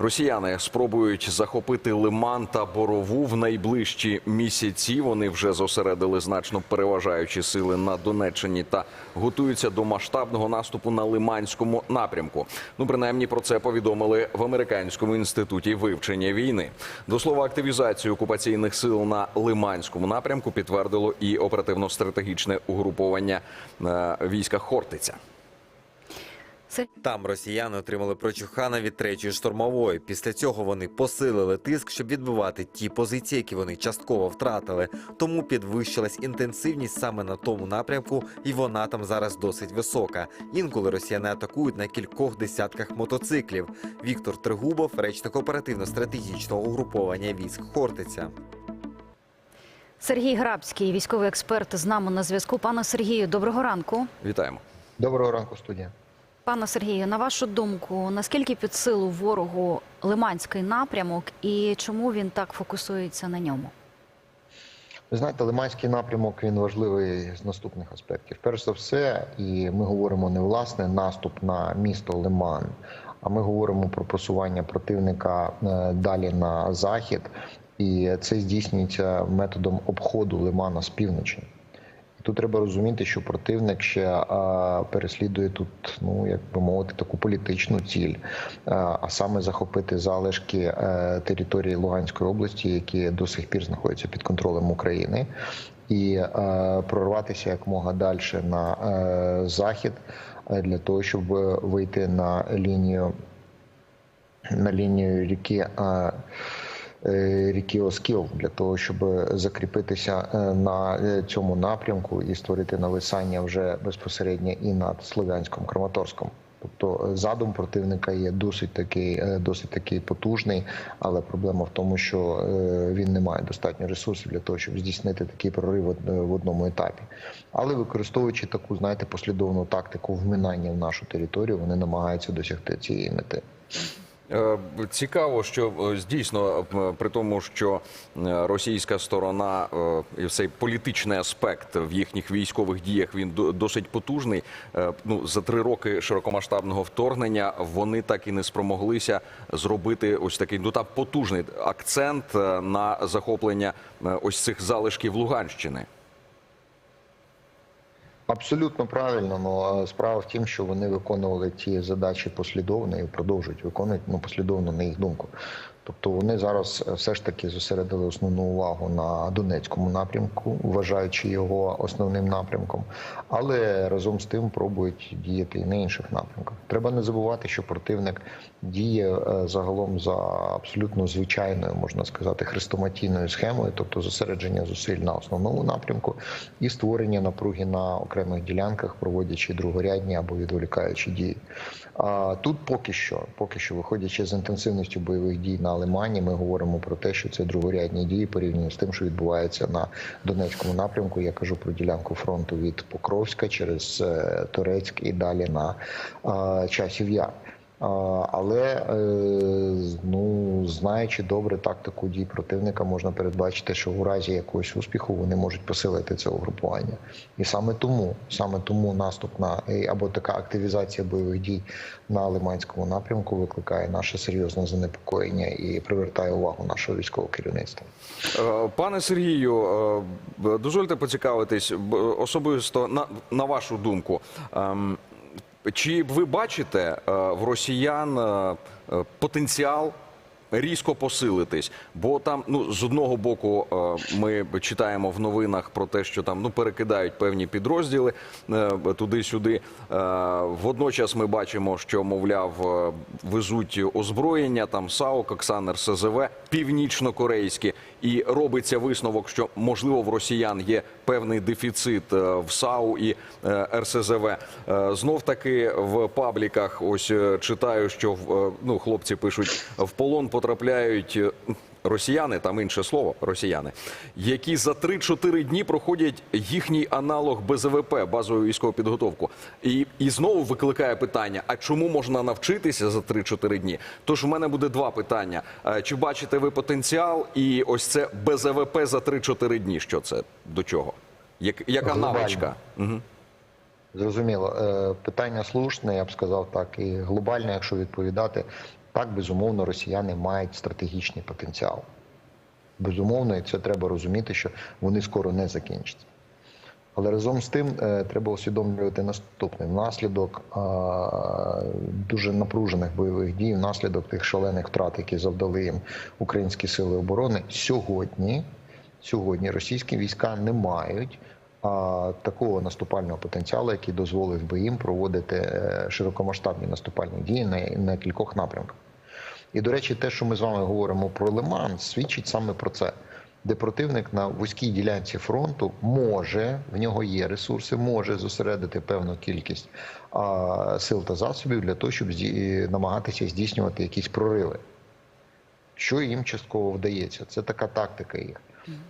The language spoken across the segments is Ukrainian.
Росіяни спробують захопити Лиман та Борову в найближчі місяці. Вони вже зосередили значно переважаючі сили на Донеччині та готуються до масштабного наступу на Лиманському напрямку. Ну, принаймні про це повідомили в американському інституті вивчення війни. До слова, активізацію окупаційних сил на Лиманському напрямку підтвердило і оперативно-стратегічне угруповання е, війська Хортиця. Там росіяни отримали прочухана від третьої штурмової. Після цього вони посилили тиск, щоб відбивати ті позиції, які вони частково втратили. Тому підвищилась інтенсивність саме на тому напрямку, і вона там зараз досить висока. Інколи росіяни атакують на кількох десятках мотоциклів. Віктор Тригубов, речник оперативно-стратегічного угруповання військ Хортиця. Сергій Грабський, військовий експерт, з нами на зв'язку. Пане Сергію, доброго ранку. Вітаємо. Доброго ранку, студія. Пане Сергію, на вашу думку, наскільки під силу ворогу Лиманський напрямок і чому він так фокусується на ньому? Ви знаєте, Лиманський напрямок він важливий з наступних аспектів. Перш за все, і ми говоримо не власне наступ на місто Лиман, а ми говоримо про просування противника е, далі на захід, і це здійснюється методом обходу Лимана з півночі. Тут треба розуміти, що противник ще переслідує тут, ну як би мовити, таку політичну ціль, а, саме захопити залишки е, території Луганської області, які до сих пір знаходяться під контролем України, і е, прорватися якмога далі на е, захід для того, щоб вийти на лінію на лінію ріки. Е, Ріки Оскіл для того, щоб закріпитися е, на е, цьому напрямку і створити нависання вже безпосередньо і над Слов'янськом Краматорськом. Тобто задум противника є досить такий, досить такий потужний, але проблема в тому, що він не має достатньо ресурсів для того, щоб здійснити такий прорив в одному етапі. Але використовуючи таку, знаєте, послідовну тактику вминання в нашу територію, вони намагаються досягти цієї мети. Е, Цікаво, що е, дійсно е, при тому, що російська сторона і цей політичний аспект в їхніх військових діях він до- досить потужний. Ну за три роки широкомасштабного вторгнення вони так і не спромоглися зробити ось такий ну так потужний акцент на захоплення ось цих залишків Луганщини. Абсолютно правильно, але справа в тім, що вони виконували ті задачі послідовно і продовжують виконувати ну, послідовно на їх думку. Тобто вони зараз е, все ж таки зосередили основну увагу на Донецькому напрямку, вважаючи його основним напрямком, але разом з тим пробують діяти і на інших напрямках. Треба не забувати, що противник діє е, загалом за абсолютно звичайною, можна сказати, хрестоматійною схемою, тобто зосередження зусиль на основному напрямку і створення напруги на окремих ділянках, проводячи другорядні або відволікаючі дії. А тут поки що, поки що, виходячи з інтенсивністю бойових дій на Лимані, ми говоримо про те, що це другорядні дії порівняно з тим, що відбувається на Донецькому напрямку. Я кажу про ділянку фронту від Покровська через Турецьк і далі на е, часів. Але е, ну знаючи добре тактику дій противника, можна передбачити, що у разі якогось успіху вони можуть посилити це угрупування, і саме тому, саме тому наступ на е, або така активізація бойових дій на Лиманському напрямку викликає наше серйозне занепокоєння і привертає увагу нашого військового керівництва. Е, Пане Сергію, дозвольте поцікавитись особисто на, на вашу думку. Чи ви бачите е, в росіян е, е, потенціал різко посилитись? Бо там, ну, з одного боку, ми читаємо в новинах про те, що там ну перекидають певні підрозділи туди-сюди. Водночас ми бачимо, що мовляв везуть озброєння, там САУ, Коксан, РСЗВ, північно-корейські, і робиться висновок, що можливо в росіян є певний дефіцит е, в САУ і е, РСЗВ. Е, Знов таки в пабліках ось читаю, що ну, хлопці пишуть в полон потрапляють. Росіяни, там інше слово, росіяни, які за 3-4 дні проходять їхній аналог БЗВП, базову військову підготовку, і, і знову викликає питання: а чому можна навчитися за 3-4 дні? Тож в мене буде два питання: Е, чи бачите ви потенціал? І ось це БЗВП за 3-4 дні. Що це до чого? Як, яка навичка? Угу. Зрозуміло, Е, питання слушне, я б сказав так, і глобально, якщо відповідати, Так, безумовно, росіяни мають стратегічний потенціал. Безумовно, і це треба розуміти, що вони скоро не закінчаться. Але разом з тим е, треба усвідомлювати наступне: внаслідок е, дуже напружених бойових дій, внаслідок тих шалених втрат, які завдали їм українські сили оборони, сьогодні, сьогодні російські війська не мають такого наступального потенціалу, який дозволив би їм проводити е, широкомасштабні наступальні дії на, на кількох напрямках. І, до речі, те, що ми з вами говоримо про Лиман, свідчить саме про це. Де противник на вузькій ділянці фронту може, в нього є ресурси, може зосередити певну кількість а, сил та засобів для того, щоб намагатися здійснювати якісь прориви. Що їм частково вдається. Це така тактика їх.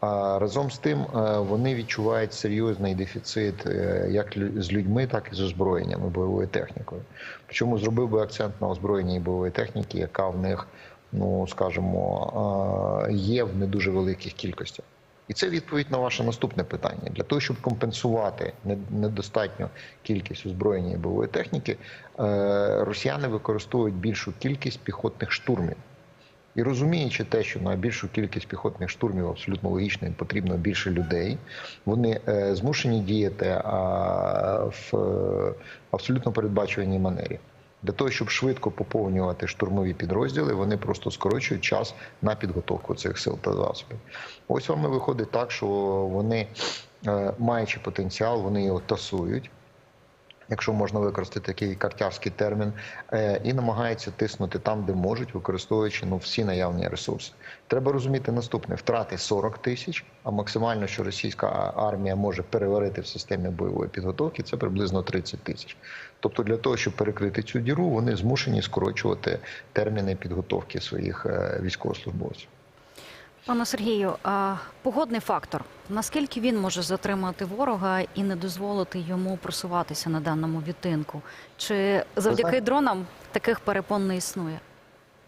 А разом з тим е, вони відчувають серйозний дефіцит е, як з людьми, так і з озброєнням і бойовою технікою. Причому зробив би акцент на озброєнні і бойової техніки, яка в них, ну скажімо, е, є в не дуже великих кількостях. І це відповідь на ваше наступне питання. Для того, щоб компенсувати недостатню кількість озброєння і бойової техніки, росіяни використовують більшу кількість піхотних штурмів. І розуміючи те, що на більшу кількість піхотних штурмів абсолютно логічно їм потрібно більше людей, вони е, змушені діяти в е, абсолютно передбачуваній манері. Для того, щоб швидко поповнювати штурмові підрозділи, вони просто скорочують час на підготовку цих сил та засобів. Ось вам і виходить так, що вони, е, маючи потенціал, вони його тасують якщо можна використати такий картярський термін, е, і намагаються тиснути там, де можуть, використовуючи ну всі наявні ресурси. Треба розуміти наступне: втрати 40 тисяч, а максимально, що російська армія може переварити в системі бойової підготовки, це приблизно 30 тисяч. Тобто, для того, щоб перекрити цю діру, вони змушені скорочувати терміни підготовки своїх е, військовослужбовців. Пане Сергію, а погодний фактор. Наскільки він може затримати ворога і не дозволити йому просуватися на даному відтинку? Чи завдяки дронам таких перепон не існує?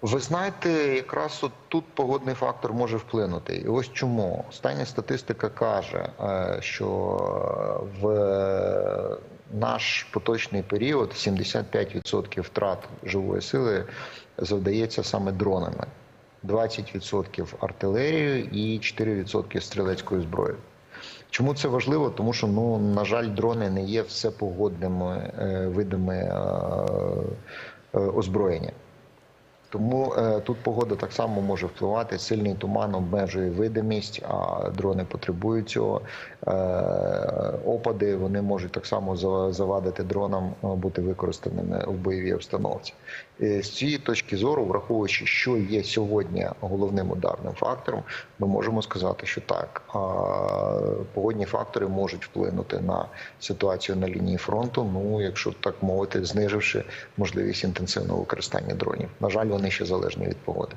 Ви знаєте, якраз от тут погодний фактор може вплинути. І ось чому остання статистика каже, е, що в наш поточний період 75% втрат живої сили завдається саме дронами, 20% артилерією і 4% стрілецькою зброєю. Чому це важливо? Тому що, ну, на жаль, дрони не є всепогодними е, видами е, е, озброєння. Тому е, тут погода так само може впливати. Сильний туман обмежує видимість, а дрони потребують цього. Е, опади вони можуть так само завадити дронам е, бути використаними в бойовій обстановці. Е, з цієї точки зору, враховуючи, що є сьогодні головним ударним фактором, ми можемо сказати, що так, погодні фактори можуть вплинути на ситуацію на лінії фронту. Ну, якщо так мовити, зниживши можливість інтенсивного використання дронів. На жаль, вони ще залежні від погоди.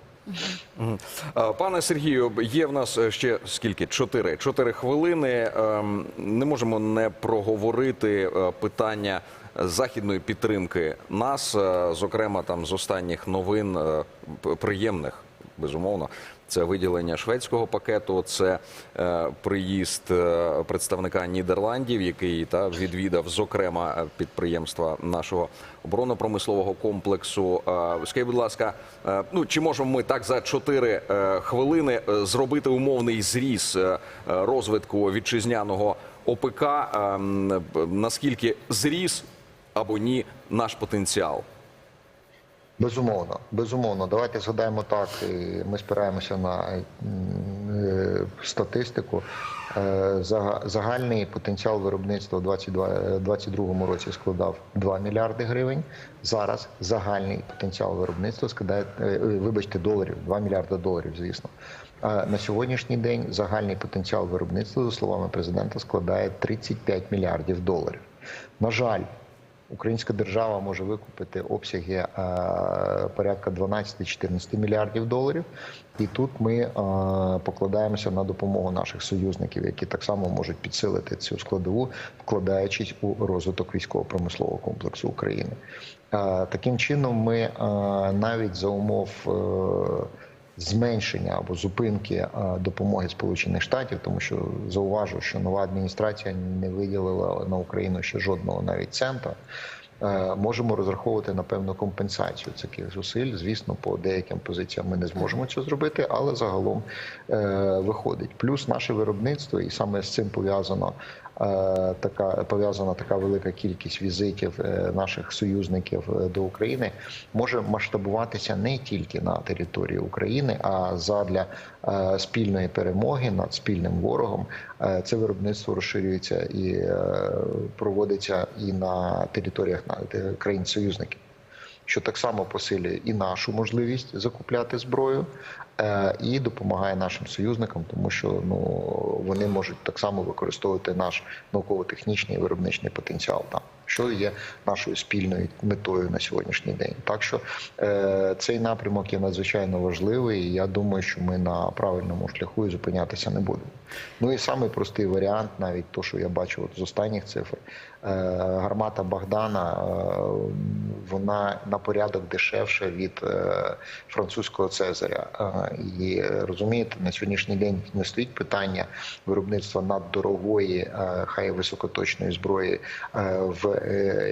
Пане Сергію, є в нас е, ще скільки? Чотири. Чотири хвилини. Ем, Не можемо не проговорити е, питання західної підтримки нас, е, зокрема там з останніх новин е, приємних, безумовно. Це виділення шведського пакету, це е, приїзд е, представника Нідерландів, який та відвідав зокрема е, підприємства нашого оборонно-промислового комплексу. Е, скажіть, будь ласка, е, ну чи можемо ми так за 4 е, хвилини зробити умовний зріз е, розвитку вітчизняного ОПК? Е, наскільки зріс або ні наш потенціал? Безумовно, безумовно. Давайте згадаємо так. Ми спираємося на е, статистику. Е, Загальний потенціал виробництва у 2022 році складав 2 мільярди гривень. Зараз загальний потенціал виробництва складає, е, е, вибачте, доларів, 2 мільярди доларів, звісно. А на сьогоднішній день загальний потенціал виробництва, за словами президента, складає 35 мільярдів доларів. На жаль, Українська держава може викупити обсяги е, порядка 12-14 мільярдів доларів, і тут ми е, покладаємося на допомогу наших союзників, які так само можуть підсилити цю складову, вкладаючись у розвиток військово-промислового комплексу України. Е, таким чином, ми навіть за умов. Зменшення або зупинки е, допомоги Сполучених Штатів, тому що зауважу, що нова адміністрація не виділила на Україну ще жодного навіть цента. е, можемо розраховувати на певну компенсацію таких зусиль. Звісно, по деяким позиціям ми не зможемо це зробити, але загалом е, виходить. Плюс наше виробництво, і саме з цим пов'язано. Е, Така пов'язана така велика кількість візитів е, наших союзників е, до України може масштабуватися не тільки на території України, а задля спільної перемоги над спільним ворогом. Це виробництво розширюється і проводиться і на територіях країн-союзників, що так само посилює і нашу можливість закупляти зброю, і допомагає нашим союзникам, тому що ну вони можуть так само використовувати наш науково-технічний і виробничий потенціал там, що є нашою спільною метою на сьогоднішній день. Так що е, цей напрямок є надзвичайно важливий. і Я думаю, що ми на правильному шляху і зупинятися не будемо. Ну і самий простий варіант, навіть то, що я бачу от з останніх цифр, е, гармата Богдана, е, вона на порядок дешевша від е, французького Цезаря. І е, розумієте, на сьогоднішній день не стоїть питання виробництва наддорогої, е, хай високоточної зброї е, в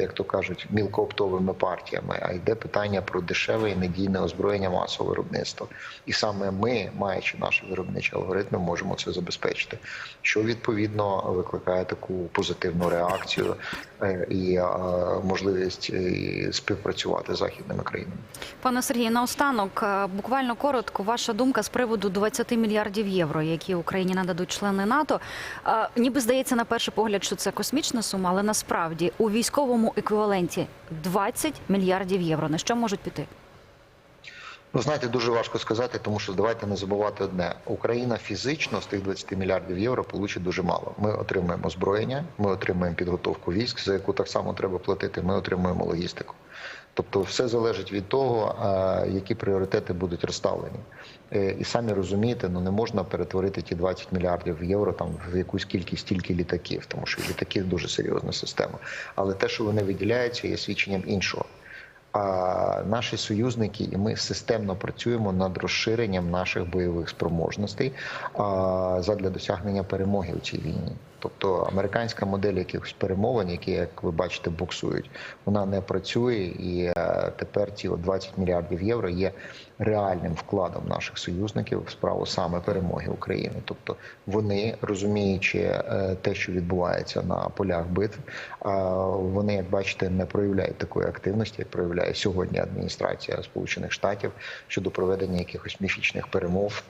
як то кажуть, мілкооптовими партіями, а йде питання про дешеве і надійне озброєння масового виробництва. І саме ми, маючи наші виробничі алгоритми, можемо це забезпечити, що відповідно викликає таку позитивну реакцію і е, можливість е, співпрацювати з західними країнами. Пане Сергію, наостанок, е, буквально коротко, ваша думка з приводу 20 мільярдів євро, які Україні нададуть члени НАТО. Е, Ніби здається на перший погляд, що це космічна сума, але насправді у військовому еквіваленті 20 мільярдів євро. На що можуть піти? Ну, знаєте, дуже важко сказати, тому що давайте не забувати одне: Україна фізично з тих 20 мільярдів євро получить дуже мало. Ми отримуємо озброєння, ми отримуємо підготовку військ, за яку так само треба платити. Ми отримуємо логістику. Тобто, все залежить від того, е, які пріоритети будуть розставлені. Е, І самі розумієте, ну не можна перетворити ті 20 мільярдів євро там в якусь кількість тільки літаків, тому що літаки дуже серйозна система. Але те, що вони виділяються, є свідченням іншого. Наші союзники і ми системно працюємо над розширенням наших бойових спроможностей задля досягнення перемоги у цій війні. Тобто американська модель якихось перемовин, які, як ви бачите, буксують, вона не працює, і е, тепер ці от 20 мільярдів євро є реальним вкладом наших союзників в справу саме перемоги України. Тобто вони, розуміючи е, те, що відбувається на полях битв, а, вони, як бачите, не проявляють такої активності, як проявляє сьогодні адміністрація Сполучених Штатів щодо проведення якихось міфічних перемов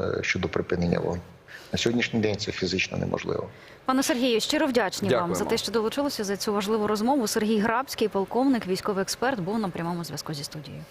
е, щодо припинення вогню. На сьогоднішній день це фізично неможливо. Пане Сергію, щиро вдячні вам за те, що долучилися за цю важливу розмову. Сергій Грабський, полковник, військовий експерт, був на прямому зв'язку зі студією.